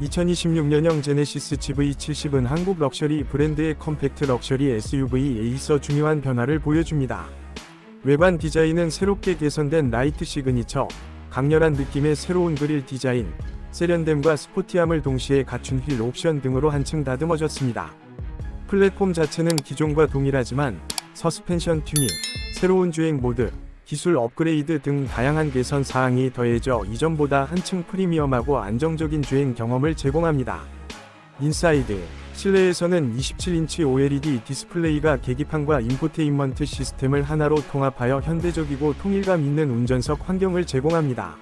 2026년형 제네시스 GV70은 한국 럭셔리 브랜드의 컴팩트 럭셔리 SUV에 있어 중요한 변화를 보여줍니다. 외관 디자인은 새롭게 개선된 라이트 시그니처, 강렬한 느낌의 새로운 그릴 디자인, 세련됨과 스포티함을 동시에 갖춘 휠 옵션 등으로 한층 다듬어졌습니다. 플랫폼 자체는 기존과 동일하지만 서스펜션 튜닝, 새로운 주행 모드, 기술 업그레이드 등 다양한 개선 사항이 더해져 이전보다 한층 프리미엄하고 안정적인 주행 경험을 제공합니다. 인사이드 실내에서는 27인치 OLED 디스플레이가 계기판과 인포테인먼트 시스템을 하나로 통합하여 현대적이고 통일감 있는 운전석 환경을 제공합니다.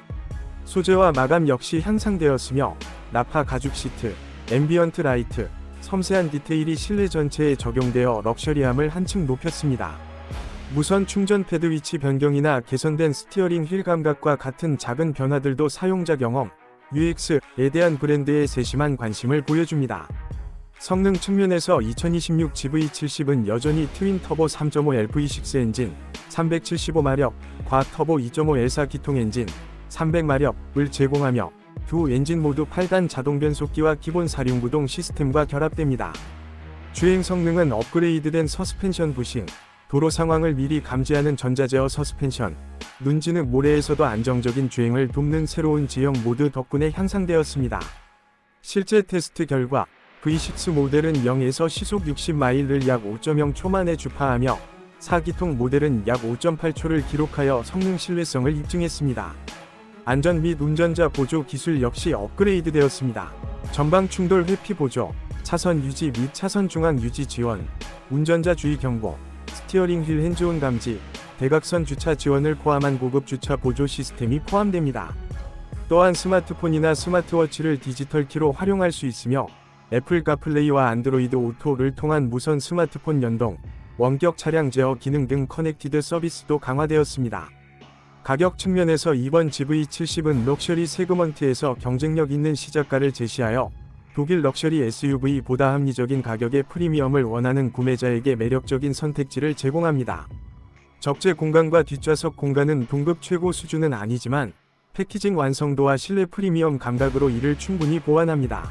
소재와 마감 역시 향상되었으며 나파 가죽 시트, 앰비언트 라이트, 섬세한 디테일이 실내 전체에 적용되어 럭셔리함을 한층 높였습니다. 무선 충전 패드 위치 변경이나 개선된 스티어링 휠 감각과 같은 작은 변화들도 사용자 경험, UX에 대한 브랜드의 세심한 관심을 보여줍니다. 성능 측면에서 2026 GV70은 여전히 트윈 터보 3.5 LV6 엔진, 375마력, 과학 터보 2.5 L4 기통 엔진, 300마력을 제공하며 두 엔진 모두 8단 자동 변속기와 기본 사륜구동 시스템과 결합됩니다. 주행 성능은 업그레이드된 서스펜션 부싱, 도로 상황을 미리 감지하는 전자제어 서스펜션, 눈지는 모래에서도 안정적인 주행을 돕는 새로운 지형 모드 덕분에 향상되었습니다. 실제 테스트 결과 V6 모델은 0에서 시속 60마일을 약 5.0초 만에 주파하며 4기통 모델은 약 5.8초를 기록하여 성능 신뢰성을 입증했습니다. 안전 및 운전자 보조 기술 역시 업그레이드 되었습니다. 전방 충돌 회피 보조, 차선 유지 및 차선 중앙 유지 지원, 운전자 주의 경고, 스티어링 휠 핸즈온 감지, 대각선 주차 지원을 포함한 고급 주차 보조 시스템이 포함됩니다. 또한 스마트폰이나 스마트워치를 디지털 키로 활용할 수 있으며 애플 카플레이와 안드로이드 오토를 통한 무선 스마트폰 연동, 원격 차량 제어 기능 등 커넥티드 서비스도 강화되었습니다. 가격 측면에서 이번 GV70은 럭셔리 세그먼트에서 경쟁력 있는 시작가를 제시하여 독일 럭셔리 SUV보다 합리적인 가격의 프리미엄을 원하는 구매자에게 매력적인 선택지를 제공합니다. 적재 공간과 뒷좌석 공간은 동급 최고 수준은 아니지만 패키징 완성도와 실내 프리미엄 감각으로 이를 충분히 보완합니다.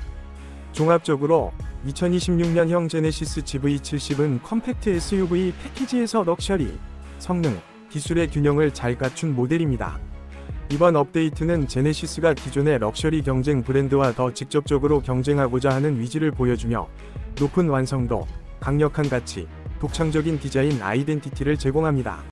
종합적으로 2026년형 제네시스 GV70은 컴팩트 SUV 패키지에서 럭셔리, 성능, 기술의 균형을 잘 갖춘 모델입니다. 이번 업데이트는 제네시스가 기존의 럭셔리 경쟁 브랜드와 더 직접적으로 경쟁하고자 하는 위지를 보여주며 높은 완성도, 강력한 가치, 독창적인 디자인 아이덴티티를 제공합니다.